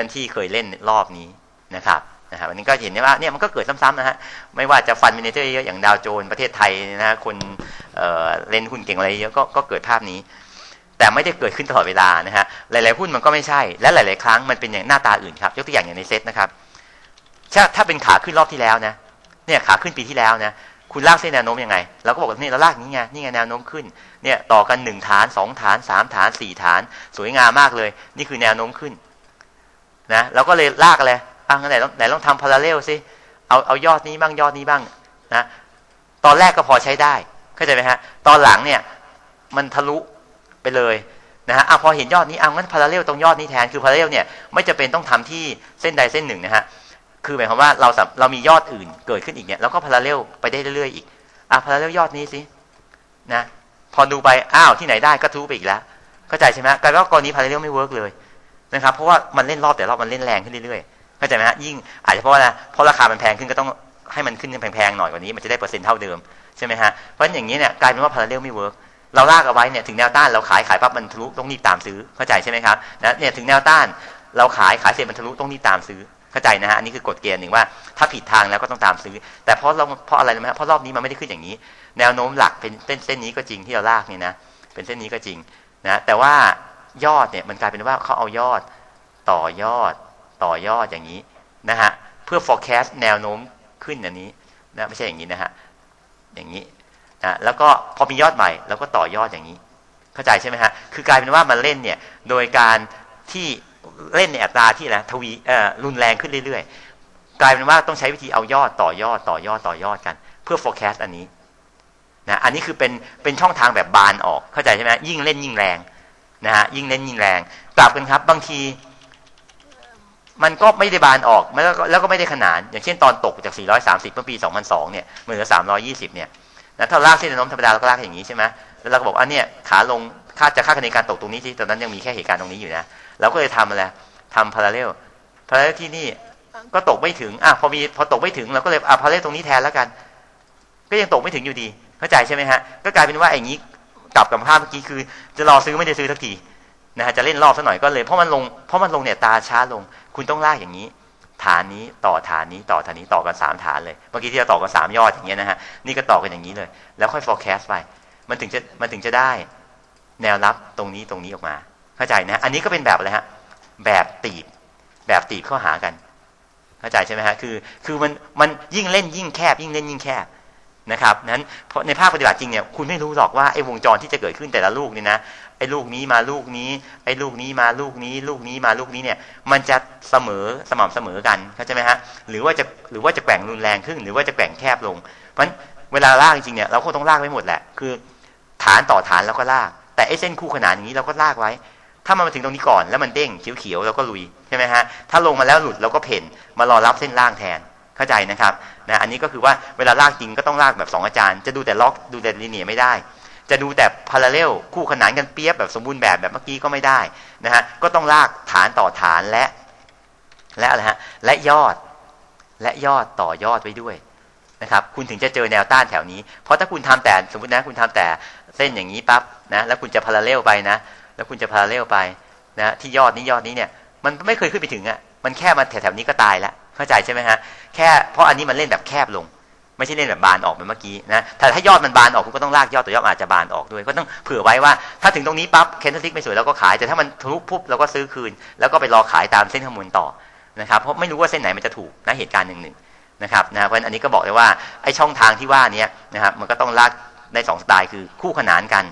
ท่านที่เคยเล่นรอบนี้นะครับนะครับวันนี้ก็เห็นได้ว่าเนี่ยมันก็เกิดซ้ำๆนะฮะไม่ว่าจะฟันมินิเจอร์เยอะอย่างดาวโจนประเทศไทยนะฮะคนเเล่นหุ้นเก่งอะไรเยอะก็ก็เกิดภาพนี้ แต่ไม่ได้เกิดขึ้นตลอดเวลานะฮะหลายๆหุ้นมันก็ไม่ใช่ และหลาย ๆ ครั้งมันเป็นอย่างหน้าตาอื่นครับ ยกตัวอย่างอย่างในเซ็ตนะครับถ้าถ้าเป็นขาขึ้นรอบที่แล้วนะเนี่ยขาขึ้นปีที่แล้วนะคุณลากเส้นแนวโน้มยังไงเราก็บอกว่านี่เราลากนี้ไงนี่ไงแนวโน้มขึ้นเนี่ยต่อกันหนึ่งฐานสองฐานสามฐานสี่ฐาน สวยงามมากเลย นี่คือแนวโน้มขึ้น นะเราก็เลยลากอะไรอะไหนลองไหนลองทำพาราเรลสิเอาเอายอดนี้บ้างยอดนี้บ้างนะตอนแรกก็พอใช้ได้เข้าใจไหมฮะตอนหลังเนี่ยมันทะลุไปเลยนะฮะอะพอเห็นยอดนี้เอางั้นพาราเรลตรงยอดนี้แทนคือพาราเรลเนี่ยไม่จะเป็นต้องทำที่เส้นใดเส้นหนึ่งนะฮะคือหมายความว่าเราสามเรามียอดอื่นเกิดขึ้นอีกเนี่ยแล้วก็พาราเรลไปได้เรื่อยๆอีกอะพาราเรลยอดนี้สินะพอดูไปอ้าวที่ไหนได้ก็ทะลุไปอีกแล้วเข้าใจใช่ไหมกลายเป็นว่ากรณีพาราเรลไม่เวิร์กเลย นะครับ เพราะว่ามันเล่นรอบแต่รอบมันเล่นแรงขึ้นเรื่อยๆเข้าใจไหมฮะยิ่งอาจจะเพราะว่าเพราะราคามันแพงขึ้นก็ต้องให้มันขึ้นแพงๆหน่อยกว่านี้มันจะได้เปอร์เซ็นต์เท่าเดิมใช่ไหมฮะเพราะฉะนั้นอย่างนี้เนี่ยกลายเป็นว่าพาราเรลไม่เวิร์กเราลากเอาไว้เนี่ยถึงแนวต้านเราขายขายปั๊บมันทะลุต้องรีบตามซื้อเข้าใจใช่ไหมครับนะเนี่ยถึงแนวต้านเราขายขายเสร็จมันทะลุต้องรีบตามซื้อเข้าใจนะฮะอันนี้คือกฎเกณฑ์หนึ่งว่าถ้าผิดทางแล้วก็ต้องตามซื้อ แต่เพราะเราเพราะอะไรรู้ไหมเพราะรอบนี้มันไม่ได้ขึ้นอย่างนี้ แนวโน้มหลักเป็นเส้นเส้นนี้ก็จริงที่เราลากเนี่ยนะเป็นเส้นนี้ก็จริงนะแต่ว่า ยอดเนี่ยมันกลายเป็นว่าเขาเอายอดต่อยอด ต่อยอดอย่างนี้นะฮะเพื่อ forecast แนวโน้มขึ้นอันนี้นะไม่ใช่อย่างนี้นะฮะอย่างนี้นะแล้วก็พอมียอดใหม่แล้วก็ต่อยอดอย่างนี้ เข้าใจใช่ไหมฮะคือกลายเป็นว่ามันเล่นเนี่ยโดยการที่เล่นในอัตราที่นะทวีเอ่อรุนแรงขึ้นเรื่อยๆ กลายเป็นว่าต้องใช้วิธีเอายอดต่อยอดต่อยอดต่อยอดกัน เพื่อ forecast อันนี้นะอันนี้คือเป็นเป็นช่องทางแบบบานออกเข้าใจใช่ไหมยิ่งเล่นยิ่งแรง นะฮะยิ่งเล่นยิ่งแรงกลับกันครับ บางที มันก็ไม่ได้บานออกแล้วก็แล้วก็ไม่ได้ขนาน อย่างเช่นตอนตกจาก 430 เมื่อปี 2002 เนี่ยมันเหลือ 320 เนี่ยนะถ้าลากเส้นแนวโน้มธรรมดาเราก็ลากอย่างนี้ใช่ไหมแล้วเราก็บอกอันเนี้ยขาลงคาดจะคาดคะเนการตกตรงนี้ที่ตอนนั้นยังมีแค่เหตุการณ์ตรงนี้อยู่นะเราก็เลยทำอะไรทำพาราเรลพาราเรลที่นี่ก็ตกไม่ถึงอะพอมีพอตกไม่ถึงเราก็เลยอะพาราเรลตรงนี้แทนแล้วกัน ก็ยังตกไม่ถึงอยู่ดี เข้าใจใช่ไหมฮะก็กลายเป็นว่าอย่างนี้ กลับกับภาพเมื่อกี้คือ จะรอซื้อไม่ได้ซื้อทักทีนะฮะจะเล่นรอบสักหน่อยก็เลยเพราะมันลงเพราะมันลงเนี่ยตาช้าลง คุณต้องลากอย่างนี้ ฐานนี้ต่อฐานนี้ต่อฐานนี้ต่อกันสามฐานเลยเมื่อกี้ที่เราต่อกันสามยอดอย่างเงี้ยนะฮะนี่ก็ต่อกันอย่างนี้เลย แล้วค่อย forecast ไปมันถึงจะมันถึงจะได้ แนวรับตรงนี้ตรงนี้ออกมา เข้าใจนะ อันนี้ก็เป็นแบบอะไรฮะแบบตีบแบบตีบเข้าหากัน เข้าใจใช่ไหมฮะคือคือมันมันยิ่งเล่นยิ่งแคบยิ่งเล่นยิ่งแคบ นะครับนั้นเพราะในภาคปฏิบัติจริงเนี่ยคุณไม่รู้หรอกว่าไอ้วงจรที่จะเกิดขึ้นแต่ละลูกนี่นะไอ้ลูกนี้มาลูกนี้ไอ้ลูกนี้มาลูกนี้ ลูกนี้มาลูกนี้เนี่ย มันจะเสมอสม่ำเสมอกันเข้าใจไหมฮะหรือว่าจะหรือว่าจะแกว่งรุนแรงขึ้น หรือว่าจะแกว่งแคบลง เพราะฉะนั้นเวลาลากจริงเนี่ยเราก็ต้องลากไว้หมดแหละ คือ ฐานต่อฐานแล้วก็ลาก แต่ไอ้เส้นคู่ขนานอย่างนี้เราก็ลากไว้ ถ้ามันมาถึงตรงนี้ก่อนแล้วมันเด้งเขียวๆเราก็ลุยใช่ไหมฮะถ้าลงมาแล้วหลุดเราก็เพ่นมารอรับเส้นล่างแทน เข้าใจนะครับนะอันนี้ก็คือว่าเวลาลากจริงก็ต้องลากแบบ2อาจารย์ จะดูแต่ล็อกดูแต่ลีเนียไม่ได้ จะดูแต่พาราเรลคู่ขนานกันเปียบแบบสมบูรณ์แบบแบบเมื่อกี้ก็ไม่ได้นะฮะก็ต้องลากฐานต่อฐานและ และอะไรฮะและยอดและยอดต่อยอดไว้ด้วยนะครับคุณถึงจะเจอแนวต้านแถวนี้ เพราะถ้าคุณทำแต่สมมตินะคุณทำแต่เส้นอย่างนี้ปั๊บนะแล้วคุณจะพาราเรลไปนะ แล้วคุณจะพาราเรลไปนะที่ยอดนี้ยอดนี้เนี่ยมันไม่เคยขึ้นไปถึงอะมันแค่มาแถวๆนี้ก็ตายแล้วเข้าใจใช่ไหมฮะแค่เพราะอันนี้มันเล่นแบบแคบลง ไม่ใช่เล่นแบบบานออกเหมือนเมื่อกี้นะแต่ถ้ายอดมันบานออกคุณก็ต้องลากยอดตัวยอดอาจจะบานออกด้วย ก็ต้องเผื่อไว้ว่าถ้าถึงตรงนี้ปั๊บเคนทัสซิกไม่สวยเราก็ขายแต่ถ้ามันทะลุปุ๊บเราก็ซื้อคืน แล้วก็ไปรอขายตามเส้นข้อมูลต่อนะครับเพราะไม่รู้ว่าเส้นไหนมันจะถูกนะเหตุการณ์หนึ่งหนึ่งนะครับนะเพราะอันนี้ก็บอกเลยว่าไอ้ช่องทางที่ว่านี้นะครับมันก็ต้องลากได้สองสไตล์คือคู่ขนานกัน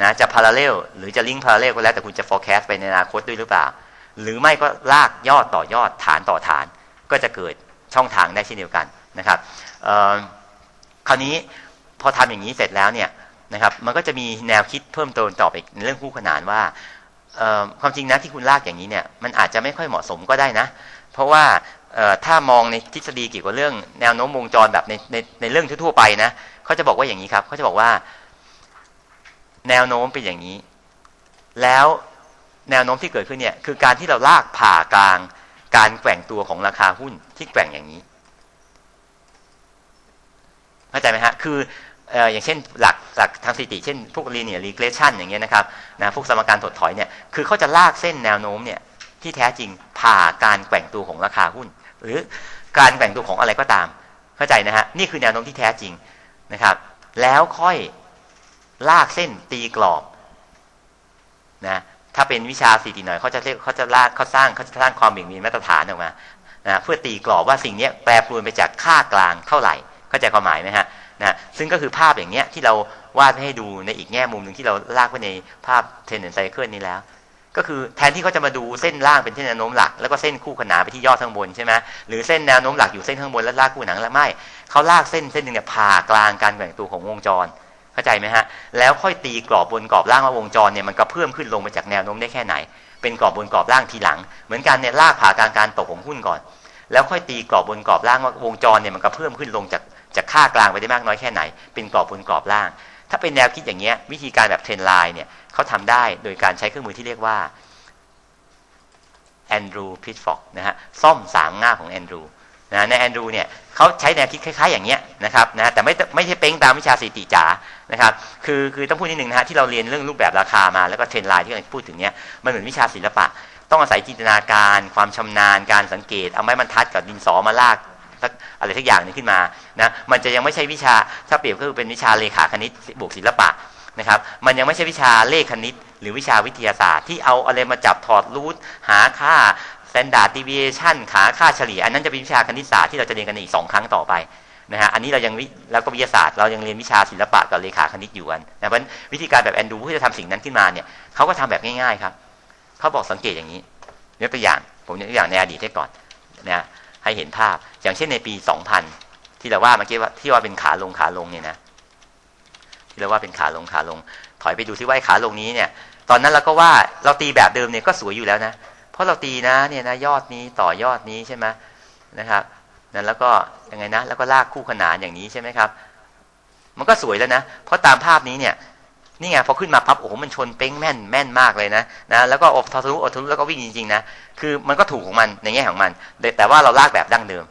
นะจะพาราเรลหรือจะลิงก์พาราเรลก็แล้วแต่คุณจะ forecast ไปในอนาคตด้วยหรือเปล่า หรือไม่ก็ลากยอดต่อยอดฐานต่อฐาน ก็จะเกิดช่องทางได้เช่นเดียวกันนะครับคราวนี้พอทำอย่างนี้เสร็จแล้วเนี่ยนะครับมันก็จะมีแนวคิดเพิ่มเติมต่อไปในเรื่องคู่ขนานว่าความจริงนะที่คุณลากอย่างนี้เนี่ยมันอาจจะไม่ค่อยเหมาะสมก็ได้นะ เพราะว่าถ้ามองในทฤษฎีเกี่ยวกับเรื่องแนวโน้มวงจรแบบในในในเรื่องทั่วไปนะเขาจะบอกว่าอย่างนี้ครับเขาจะบอกว่า แนวโน้มเป็นอย่างนี้ แล้วแนวโน้มที่เกิดขึ้นเนี่ยคือการที่เราลากผ่ากลาง การแกว่งตัวของราคาหุ้นที่แกว่งอย่างนี้เข้าใจไหมฮะคืออย่างเช่นหลักหลักทางสถิติ เช่นพวก linear regression อย่างเงี้ยนะครับนะพวกสมการถดถอยเนี่ยคือเขาจะลากเส้นแนวโน้มเนี่ยที่แท้จริงผ่าการแกว่งตัวของราคาหุ้น หรือการแกว่งตัวของอะไรก็ตาม เข้าใจนะฮะนี่คือแนวโน้มที่แท้จริงนะครับ แล้วค่อยลากเส้นตีกรอบนะ ถ้าเป็นวิชาสีตีหน่อยเขาจะเรียกเขาจะลากเขาสร้างเขาจะสร้างความเบี่ยงเบนมาตรฐานออกมานะเพื่อตีกรอบว่าสิ่งนี้แปรปรวนไปจากค่ากลางเท่าไหร่ เข้าใจความหมายไหมฮะนะซึ่งก็คือภาพอย่างเงี้ยที่เราวาดให้ดูในอีกแง่มุมหนึ่งที่เราลากไว้ในภาพเทนเนนไซเคิลนี้แล้ว ก็คือแทนที่เขาจะมาดูเส้นล่างเป็นเส้นแนวโน้มหลัก แล้วก็เส้นคู่ขนานไปที่ยอดข้างบนใช่ไหมหรือเส้นแนวโน้มหลักอยู่เส้นข้างบนแล้วลากคู่ขนานแล้วไม่เขาลากเส้นเส้นหนึ่งเนี่ยผ่ากลางการแบ่งตัวของวงจร เข้าใจไหมฮะ แล้วค่อยตีกรอบบนกรอบล่างว่าวงจรเนี่ยมันกระเพื่อมขึ้นลงมาจากแนวโน้มได้แค่ไหน เป็นกรอบบนกรอบล่างทีหลัง เหมือนกันเนี่ยลากผ่ากลางการตกของหุ้นก่อน แล้วค่อยตีกรอบบนกรอบล่างว่าวงจรเนี่ยมันกระเพื่อมขึ้นลงจากจากค่ากลางไปได้มากน้อยแค่ไหน เป็นกรอบบนกรอบล่าง ถ้าเป็นแนวคิดอย่างเงี้ยวิธีการแบบเทรนไลน์เนี่ยเขาทำได้โดยการใช้เครื่องมือที่เรียกว่าแอนดรูพิทฟอกนะฮะซ่อมสามง่าของแอนดรู นะในแอนดรูเนี่ยเขาใช้แนวคิดคล้ายๆอย่างเงี้ยนะครับนะแต่ไม่ไม่ใช่เป้งตามวิชาสถิติจ๋านะครับคือคือต้องพูดนิดนึงนะฮะที่เราเรียนเรื่องรูปแบบราคามาแล้วก็เทรนไลน์ที่เราพูดถึงเนี้ยมันเหมือนวิชาศิลปะ ต้องอาศัยจินตนาการ ความชำนาญการสังเกต เอาไม้บรรทัดกับดินสอมาลากอะไรสักอย่างนึงขึ้นมานะมันจะยังไม่ใช่วิชาถ้าเปรียบก็คือเป็นวิชาเลขาคณิตบวกศิลปะนะครับมันยังไม่ใช่วิชาเลขคณิต หรือวิชาวิทยาศาสตร์ที่เอาอะไรมาจับถอดรูทหาค่า standard deviation หาค่าเฉลี่ย อันนั้นจะเป็นวิชาคณิตศาสตร์ที่เราจะเรียนกันอีกสองครั้งต่อไปนะฮะอันนี้เรายังแล้วก็วิทยาศาสตร์เรายังเรียนวิชาศิลปะกับเลขาคณิตอยู่กันนะเพราะฉะนั้นวิธีการแบบแอนดูเพื่อจะทำสิ่งนั้นขึ้นมาเนี่ยเขาก็ทำแบบง่ายๆครับเขาบอกสังเกตอย่างนี้ยกตัวอย่างผมยกตัวอย่างในอดีตให้ก่อนนะให้เห็นภาพอย่างเช่นในปี 2000 ที่เราว่าเมื่อกี้ว่าที่ว่าเป็นขาลงขาลงเนี่ยนะที่เราว่าเป็นขาลงขาลง ถอยไปดูซิว่าขาลงนี้เนี่ย ตอนนั้นเราก็ว่าเราตีแบบเดิมเนี่ยก็สวยอยู่แล้วนะ เพราะเราตีนะเนี่ยนะยอดนี้ต่อยอดนี้ใช่ไหมนะครับนั้นแล้วก็ยังไงนะ แล้วก็ลากคู่ขนานอย่างนี้ใช่ไหมครับ มันก็สวยแล้วนะ เพราะตามภาพนี้เนี่ยนี่ไงพอขึ้นมาปั๊บโอ้โหมันชนเป้งแม่นแม่นมากเลยนะนะแล้วก็อบทะลุอบทะลุแล้วก็วิ่งจริงๆนะคือมันก็ถูกของมันในแง่ของมัน แต่ว่าเราลากแบบดั้งเดิม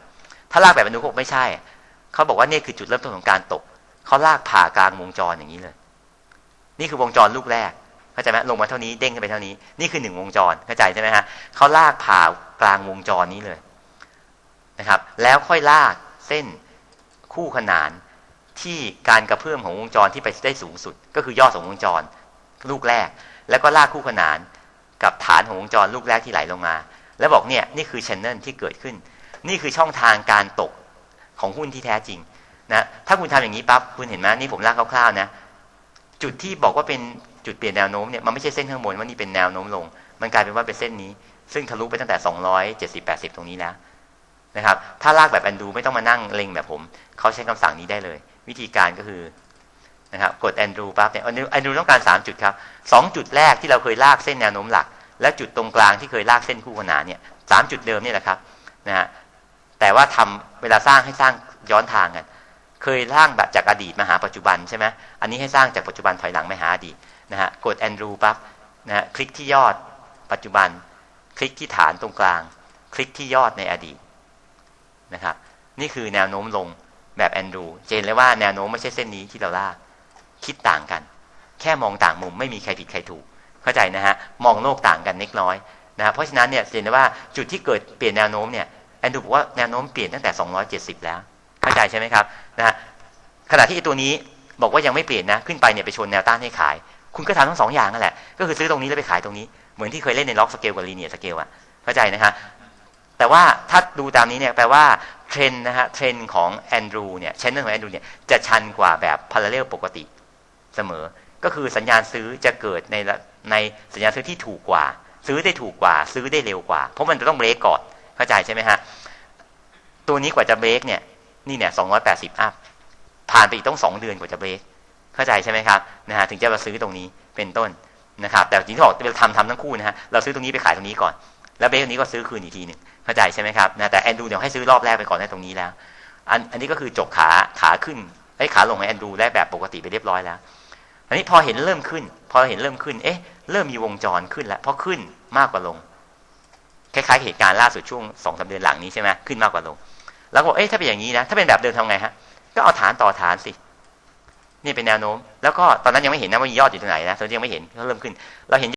ถ้าลากแบบอนุโคไม่ใช่ เขาบอกว่านี่คือจุดเริ่มต้นของการตก เขาลากผ่ากลางวงจรอย่างนี้เลย นี่คือวงจรลูกแรก เข้าใจไหมลงมาเท่านี้เด้งขึ้นไปเท่านี้ นี่คือหนึ่งวงจรเข้าใจใช่ไหมฮะเขาลากผ่ากลางวงจรนี้เลยนะครับ แล้วค่อยลากเส้นคู่ขนานที่การกระเพื่อมของวงจรที่ไปได้สูงสุด ก็คือยอดของวงจรลูกแรก แล้วก็ลากคู่ขนานกับฐานของวงจรลูกแรกที่ไหลลงมา แล้วบอกเนี่ยนี่คือชแนลที่เกิดขึ้น นี่คือช่องทางการตกของหุ้นที่แท้จริงนะถ้าคุณทำอย่างนี้ปั๊บคุณเห็นไหมนี่ผมลากคร่าวๆนะ จุดที่บอกว่าเป็น จุดเปลี่ยนแนวโน้มเนี่ยมันไม่ใช่เส้นข้างบนว่านี่เป็นแนวโน้มลง มันกลายเป็นว่าเป็นเส้นนี้ ซึ่งทะลุไปตั้งแต่ 270 80 ตรงนี้แล้วนะครับ ถ้าลากแบบแอนดูไม่ต้องมานั่งเล็งแบบผม เขาใช้คำสั่งนี้ได้เลย วิธีการก็คือนะครับกดแอนดูปั๊บเนี่ยแอนดูต้องการ 3 จุดครับ2จุดแรกที่เราเคยลากเส้นแนวโน้มหลัก และจุดตรงกลางที่เคยลากเส้นคู่ขนานเนี่ยสามจุดเดิมนี่แหละครับนะฮะแต่ว่าทำเวลาสร้างให้สร้างย้อนทางกัน เคยสร้างแบบจากอดีตมาหาปัจจุบันใช่ไหมอันนี้ให้สร้างจากปัจจุบันถอยหลังไปหาอดีต นะฮะกดแอนดูปั๊บนะฮะคลิกที่ยอดปัจจุบัน คลิกที่ฐานตรงกลาง คลิกที่ยอดในอดีตนะครับนี่คือแนวโน้มลงแบบแอนดรูเจนเลยว่าแนวโน้มไม่ใช่เส้นนี้ที่เราลากคิดต่างกัน แค่มองต่างมุมไม่มีใครผิดใครถูก เข้าใจนะฮะมองโลกต่างกันเล็กน้อยนะเพราะฉะนั้นเนี่ยเห็นได้ว่าจุดที่เกิดเปลี่ยนแนวโน้มเนี่ยแอนดูบอกว่าแนวโน้มเปลี่ยนตั้งแต่ 270 แล้ว เข้าใจใช่ไหมครับนะฮะขณะที่ตัวนี้บอกว่ายังไม่เปลี่ยนนะ ขึ้นไปเนี่ยไปชนแนวต้านให้ขาย คุณก็ทำทั้งสองอย่างนั่นแหละ ก็คือซื้อตรงนี้แล้วไปขายตรงนี้ เหมือนที่เคยเล่นในล็อกสเกลกับลีเนียสเกลอะเข้าใจนะฮะแต่ว่าถ้าดูตามนี้เนี่ยแปลว่าเทรนนะฮะเทรนของแอนดรูเนี่ยชแนลของแอนดรูเนี่ยจะชันกว่าแบบพาราเรลปกติเสมอ ก็คือสัญญาณซื้อจะเกิดในในสัญญาณซื้อที่ถูกกว่า ซื้อได้ถูกกว่า ซื้อได้เร็วกว่า เพราะมันจะต้องเบรกก่อนเข้าใจใช่ไหมฮะตัวนี้กว่าจะเบรกเนี่ยนี่เนี่ยสองร้อยแปดสิบอัพผ่านไปอีกต้องสองเดือนกว่าจะเบรก เข้าใจใช่ไหมครับนะฮะถึงจะมาซื้อตรงนี้เป็นต้นนะครับแต่จริงๆบอกเราทำทำทั้งคู่นะฮะเราซื้อตรงนี้ไปขายตรงนี้ก่อน แล้วเบรกตรงนี้ก็ซื้อคืนอีกทีหนึ่งเข้าใจใช่ไหมครับนะแต่แอนดูเดี๋ยวให้ซื้อรอบแรกไปก่อนในตรงนี้แล้ว อันอันนี้ก็คือจบขาขาขึ้นไอ้ขาลงให้แอนดูได้แบบปกติไปเรียบร้อยแล้ว อันนี้พอเห็นเริ่มขึ้น พอเห็นเริ่มขึ้นเอ๊ะเริ่มมีวงจรขึ้นแล้วพอขึ้นมากกว่าลงคล้ายๆเหตุการณ์ล่าสุดช่วงสองสาเดือนหลังนี้ใช่ไหมขึ้นมากกว่าลง แล้วก็เอ๊ะถ้าเป็นอย่างนี้นะถ้าเป็นแบบเดิมทำไงฮะก็เอาฐานต่อฐานสิ นี่เป็นแนวโน้ม แล้วก็ตอนนั้นยังไม่เห็นนะว่ามียอดอยู่ตรงไหนนะตอนนี้ยังไม่เห็นก็เริ่มขึ้น เราเห็น